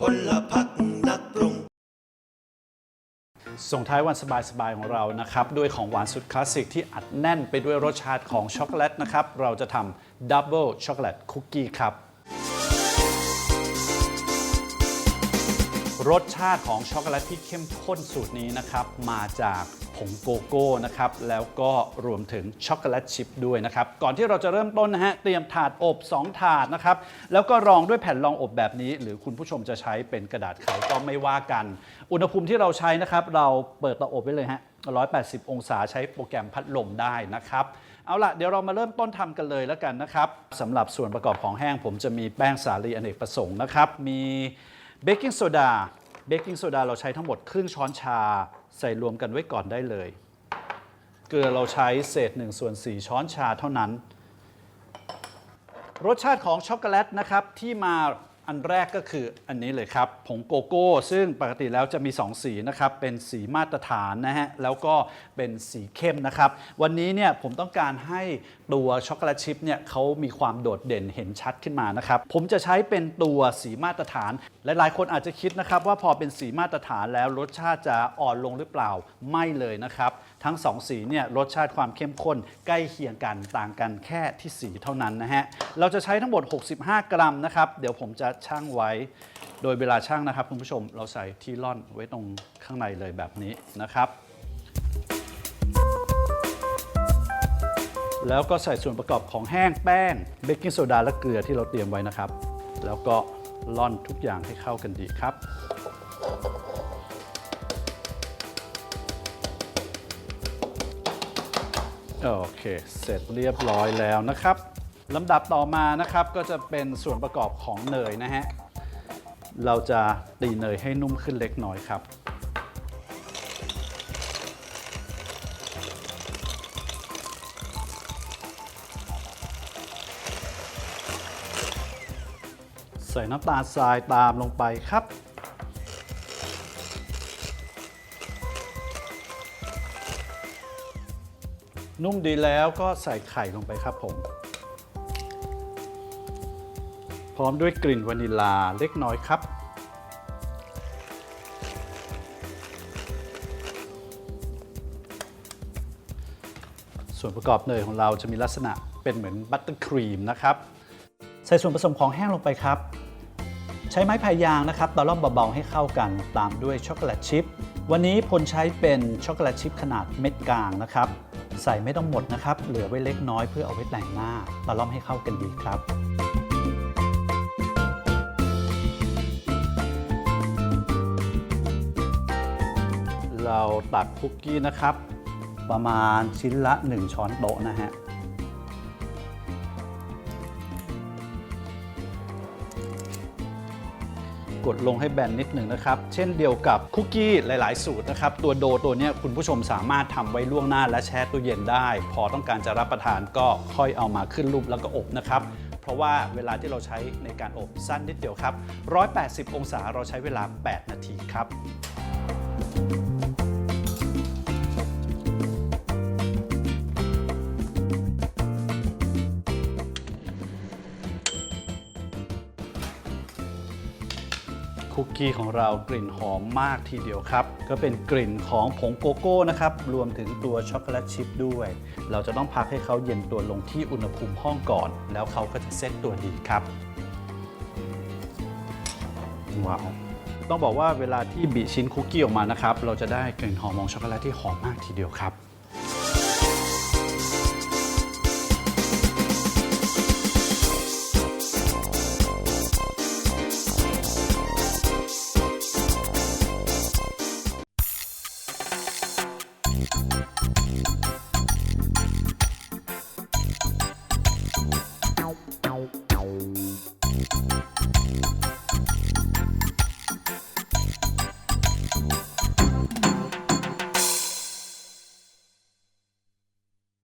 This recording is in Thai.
พลพักนักปรุง ส่งท้ายวันสบายๆของเรานะครับ ด้วยของหวานสุดคลาสสิกที่อัดแน่นไปด้วยรสชาติของช็อกโกแลตนะครับ เราจะทำดับเบิลช็อกโกแลตคุกกี้ครับ รสชาติของช็อกโกแลตที่เข้มข้นสูตรนี้นะครับมาจากผงโกโก้นะครับแล้วก็รวมถึงช็อกโกแลตชิพด้วยนะครับก่อนที่เราจะเริ่มต้นนะฮะเตรียมถาดอบ 2 ถาดนะครับแล้วก็รองด้วยแผ่นรองอบแบบนี้ หรือคุณผู้ชมจะใช้เป็นกระดาษไขก็ไม่ว่ากัน อุณหภูมิที่เราใช้นะครับเราเปิดเตาอบไว้เลยฮะ180 องศาใช้โปรแกรมพัดลมได้นะครับเอาล่ะเดี๋ยวเรามาเริ่มต้นทำกันเลยแล้วกันนะครับสำหรับส่วนประกอบของแห้งผมจะมีแป้งสาลีอเนกประสงค์นะครับมี เบกกิ้งโซดา เบกกิ้งโซดาเราใช้ทั้งหมดครึ่งช้อนชาใส่รวมกันไว้ก่อนได้เลย เกลือเราใช้เศษ1ส่วน4ช้อนชาเท่านั้น รสชาติของช็อกโกแลตนะครับที่มา อันแรกก็คืออันนี้เลยครับ ผงโกโก้ ซึ่งปกติแล้วจะมี 2 สีนะครับ เป็นสีมาตรฐานนะฮะ แล้วก็เป็นสีเข้มนะครับ วันนี้เนี่ยผมต้องการให้ตัวช็อกโกแลตชิพเนี่ยเขามีความโดดเด่นเห็นชัดขึ้นมานะครับ ผมจะใช้เป็นตัวสีมาตรฐาน หลายๆ คนอาจจะคิดนะครับว่าพอเป็นสีมาตรฐานแล้วรสชาติจะอ่อนลงหรือเปล่าไม่เลยนะครับ ทั้ง 2 สีเนี่ยรสชาติความเข้มข้นใกล้เคียงกันต่างกันแค่ที่สีเท่านั้นนะฮะ เราจะใช้ทั้งหมด 65 กรัมนะครับ เดี๋ยวผมจะชั่งไว้ โดยเวลาชั่งนะครับคุณผู้ชมเราใส่ที่ร่อนไว้ตรงข้างในเลยแบบนี้นะครับ แล้วก็ใส่ส่วนประกอบของแห้งแป้งเบกกิ้งโซดาและเกลือที่เราเตรียมไว้นะครับ แล้วก็ร่อนทุกอย่างให้เข้ากันดีครับ โอเค เสร็จเรียบร้อยแล้วนะครับลำดับต่อมานะครับก็จะเป็นส่วนประกอบของเนยนะฮะ เราจะตีเนยให้นุ่มขึ้นเล็กน้อยครับ ใส่น้ำตาลทรายตามลงไปครับ นุ่มดีแล้วก็ใส่ไข่ลงไปครับผม พร้อมด้วยกลิ่นวานิลาเล็กน้อยครับ ส่วนประกอบเนยของเราจะมีลักษณะเป็นเหมือนบัตเตอร์ครีมนะครับ ใส่ส่วนผสมของแห้งลงไปครับ ใช้ไม้พายยางนะครับตะล่อมเบาๆให้เข้ากันตามด้วยช็อกโกแลตชิพวันนี้พลใช้เป็นช็อกโกแลตชิพขนาดเม็ดกลางนะครับ ใส่ไม่ต้องหมดนะครับ เหลือไว้เล็กน้อยเพื่อเอาไว้แต่งหน้าตะล่อมให้เข้ากันดีครับเราตัดคุกกี้นะครับ ประมาณชิ้นละ 1 ช้อนโต๊ะนะฮะ กดลงให้แบนนิดหนึ่งนะครับ เช่นเดียวกับคุกกี้หลาย ๆ สูตรนะครับ ตัวโดตัวนี้คุณผู้ชมสามารถทำไว้ล่วงหน้าและแช่ตู้เย็นได้ พอต้องการจะรับประทานก็ค่อยเอามาขึ้นรูปแล้วก็อบนะครับเพราะว่าเวลาที่เราใช้ในการอบสั้นนิดเดียวครับ 180 องศาเราใช้เวลา 8 นาทีครับ คุกกี้ของเรากลิ่นหอมมากทีเดียวครับ ก็เป็นกลิ่นของผงโกโก้นะครับ รวมถึงตัวช็อกโกแลตชิพด้วย เราจะต้องพักให้เขาเย็นตัวลงที่อุณหภูมิห้องก่อน แล้วเขาก็จะเซ็ตตัวดีครับว้าวต้องบอกว่าเวลาที่บีชิ้นคุกกี้ออกมานะครับ เราจะได้กลิ่นหอมของช็อกโกแลตที่หอมมากทีเดียวครับ you